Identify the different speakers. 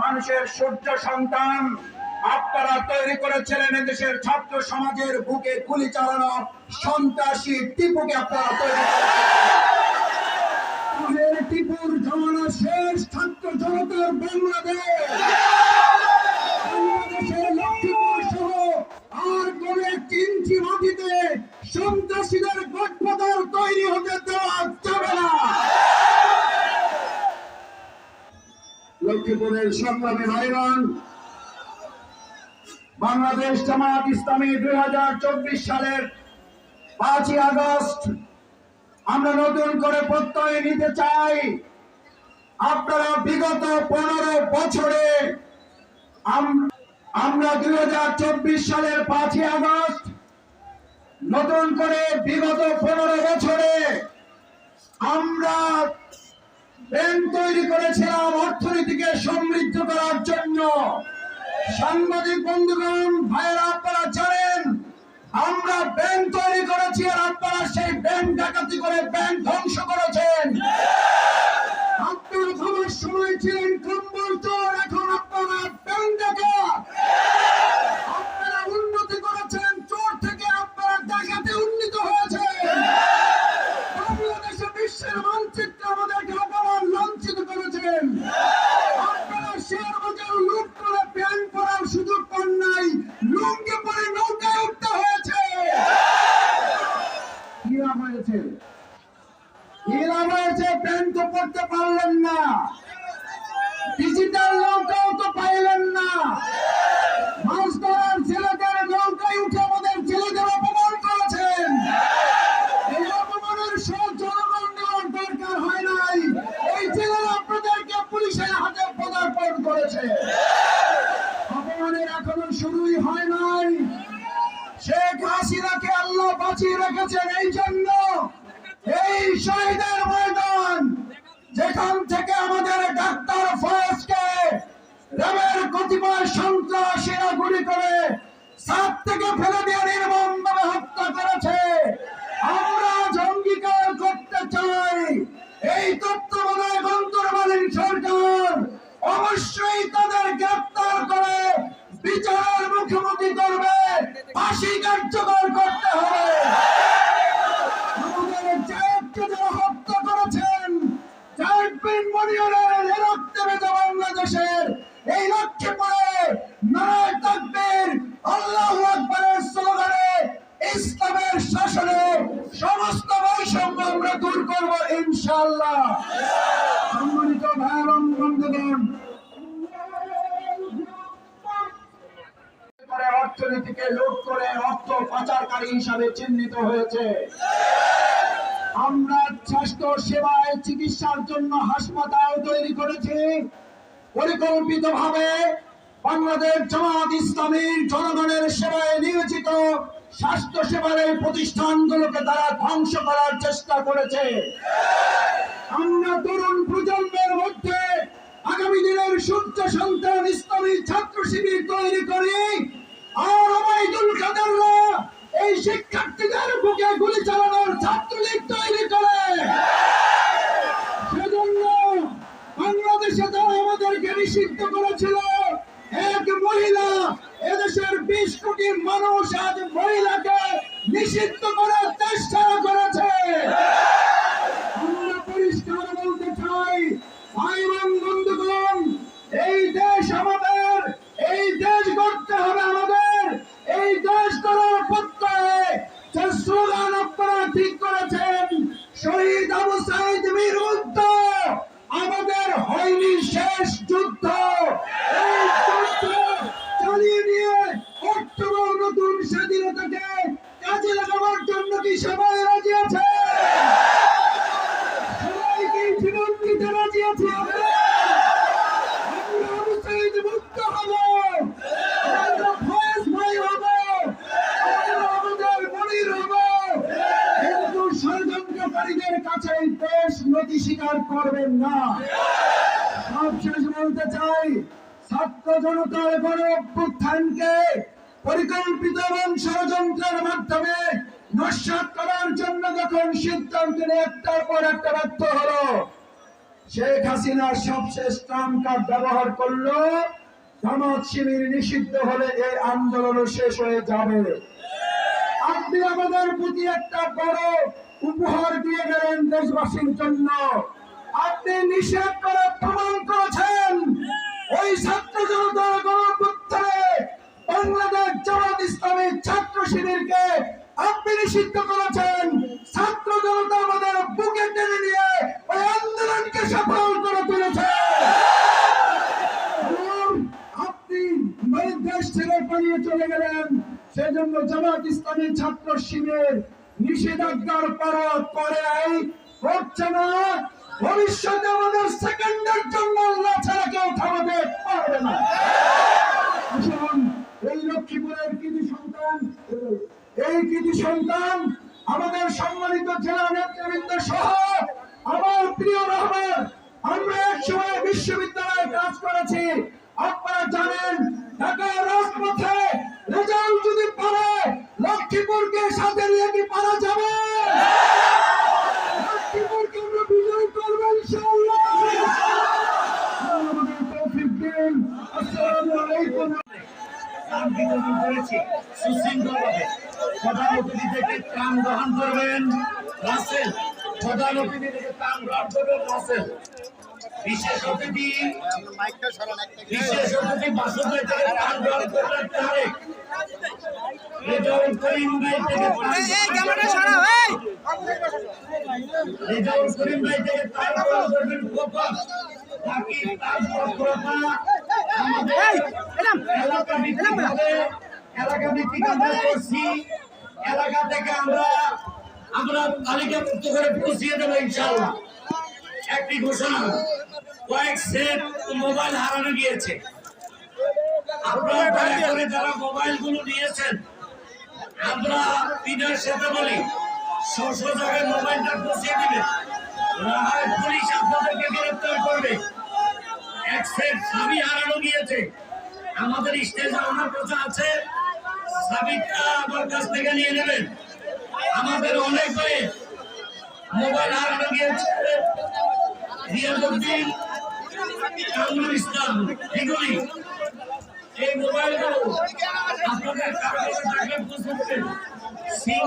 Speaker 1: মানুষের সূর্য সন্তান। আপনারা তৈরি করেছিলেন এদেশের ছাত্র সমাজের বুকে গুলি চালানো সন্ত্রাসী টিপুকে আপনারা তৈরি টিপুর শেষ ছাত্র জনতার বাংলাদেশ। আর কোন মাটিতে সন্ত্রাসীদের গঠপদার তৈরি হতে দেওয়া যাবে না লক্ষ্মীপুরের সংগ্রামী ভাইরান বাংলাদেশ জামাত ইসলামী দুই হাজার চব্বিশ সালের পাঁচই আগস্ট। আমরা নতুন করে প্রত্যয় নিতে চাই। আপনারা বিগত পনেরো বছরে আম- আমরা দুই হাজার চব্বিশ সালের পাঁচই আগস্ট নতুন করে বিগত পনেরো বছরে আমরা তৈরি করেছিলাম অর্থনীতিকে সমৃদ্ধ করার জন্য। সাংবাদিক বন্ধুগণ, ভাইয়েরা, আপনারা জানেন, আমরা ব্যাংক তৈরি করেছি আর আপনারা সেই ব্যাংক ডাকাতি করে ব্যাংক ধ্বংস করেছেন। লাভ হয়েছে প্যান্ট তো পড়তে পারলেন না। ডিজিটাল লঙ্কাও তো পাইলেন না। ইসলামের শাসনে সমস্ত বৈষম্য আমরা দূর করব, ইনশাআল্লাহ। সম্মানিত ভাই এবং বন্ধুগণ অর্থনীতিকে লুট করে অর্থ পাচারকারী হিসাবে চিহ্নিত হয়েছে। আমরা স্বাস্থ্য সেবায় চিকিৎসার জন্য হাসপাতাল তৈরি করেছি। পরিকল্পিত ভাবে বাংলাদেশ জামাত ইসলামীর জনগণের সেবায় নিয়োজিত স্বাস্থ্য সেবার এই প্রতিষ্ঠানগুলোকে তারা ধ্বংস করার চেষ্টা করেছে। আমরা তরুণ প্রজন্মের মধ্যে আগামী দিনের সূর্য সন্তান ইসলামী ছাত্র শিবির তৈরি করি। আর কাদেররা এই শিক্ষার্থীদের বুকে গুলি চালানোর ছাত্রলীগ তৈরি করে সেজন্য বাংলাদেশে যারা আমাদেরকে নিষিদ্ধ করেছিল এক মহিলা এদেশের বিশ কোটি মানুষ আজ মহিলাকে নিষিদ্ধ করার চেষ্টা করেছে আমরা পরিষ্কার বলতে চাই ভাই এবং বন্ধুগণ এই দেশ আমাদের এই দেশ গড়তে হবে আমাদের এই দেশ গড়ার প্রত্যয়ে যে স্লোগান আপনারা ঠিক করেছেন শহীদ আবু সাইদ বীর উদ্ধ আমাদের হয়নি শেষ যুদ্ধ এই যুদ্ধ চালিয়ে নিয়ে অক্টোবর নতুন স্বাধীনতাকে কাজে লাগাবার জন্য কি সবাই রাজি আছে সবাইকে জীবন দিতে রাজি আছি আমরা আমরা আবু সাইদ মুক্ত হব আমরা ফয়েজ ভাই হব আমরা আমাদের মনির হব কিন্তু ষড়যন্ত্রকারীদের কাছে এই দেশ নথি স্বীকার করবেন না সবশেষ বলতে চাই ছাত্র জনতার গণ অভ্যুত্থানকে পরিকল্পিত এবং ষড়যন্ত্রের মাধ্যমে নস্বাত করার জন্য যখন সিদ্ধান্ত একটার পর একটা ব্যর্থ হলো, শেখ হাসিনার সবশেষ ট্রাম্প কার্ড ব্যবহার করল। জামাত শিবির নিষিদ্ধ হলে এই আন্দোলন শেষ হয়ে যাবে। আপনি আমাদের প্রতি একটা বড় উপহার দিয়ে গেলেন দেশবাসীর জন্য। আপনি নিষেধ করে প্রমাণ করেছেন। নিষিদ্ধ করেছেন। ছাত্র জনতা আমাদের বুকে টেনে নিয়ে ওই আন্দোলনকে সফল করে তুলেছে। আপনি দেশ ছেড়ে পালিয়ে চলে গেলেন, সেজন্য জামাত ইসলামী ছাত্র শিবির নিষেধাজ্ঞার পর করে। না, ভবিষ্যতে আমাদের সেকেন্ডের জন্য আল্লাহ ছাড়া কেউ থামাতে পারবে না আসুন এই লক্ষ্মীপুরের কৃতি সন্তান এই কৃতি সন্তান, আমাদের সম্মানিত জেলা নেতৃবৃন্দ সহ আমার প্রিয় রহমান, আমরা এক সময় বিশ্ববিদ্যালয়ে কাজ করেছি। আপনারা জানেন রাজপথে রেজাল্ট যদি পারে, লক্ষ্মীপুরকে সাথে নিয়ে কি পারা যাবে? লক্ষ্মীপুরকে আমরা বিজয় করব, ইনশাআল্লাহ। আসসালামু আলাইকুম।
Speaker 2: করেছি প্রধান অতিথি থেকে ত্রাণ গ্রহণ করবেন রাসেল। প্রধান অতিথি থেকে ত্রাণ গ্রহণ করবেন রাসেল। বিশেষ অতিথি বিশেষ অতিথি বাসুদেব থেকে ত্রাণ গ্রহণ করবেন তারেক। রেজাউল করিম ভাই থেকে
Speaker 3: ক্যামেরা সরাও এই।
Speaker 2: রেজাউল করিম ভাই থেকে ত্রাণ গ্রহণ করবেন গোপাল বাকি তার তৎপরতা আমাদের এলাকা ভিত্তিক ভাবে এলাকা ভিত্তিক এলাকা থেকে আমরা আমরা তালিকাভুক্ত করে পৌঁছিয়ে দেবো ইনশাল্লাহ একটি ঘোষণা, কয়েক সেট মোবাইল হারানো গিয়েছে। আপনারা দয়া যারা মোবাইলগুলো নিয়েছেন, আমরা দিনের সাথে বলি স্ব জায়গায় মোবাইলটা পৌঁছিয়ে দিবেন না হয় পুলিশ আপনাদেরকে গ্রেফতার করবে। এক সেট চাবি হারানো গিয়েছে। আমাদের স্টেজে আমার কথা আছে। আমার কাছ থেকে নিয়ে নেবেন। আমাদের অনেক ভাই মোবাইল হারানো গিয়েছে রিয়াজুদ্দিন কামরুল ইসলাম, এগুলি। এই মোবাইলগুলো আপনাদের কারণে সিং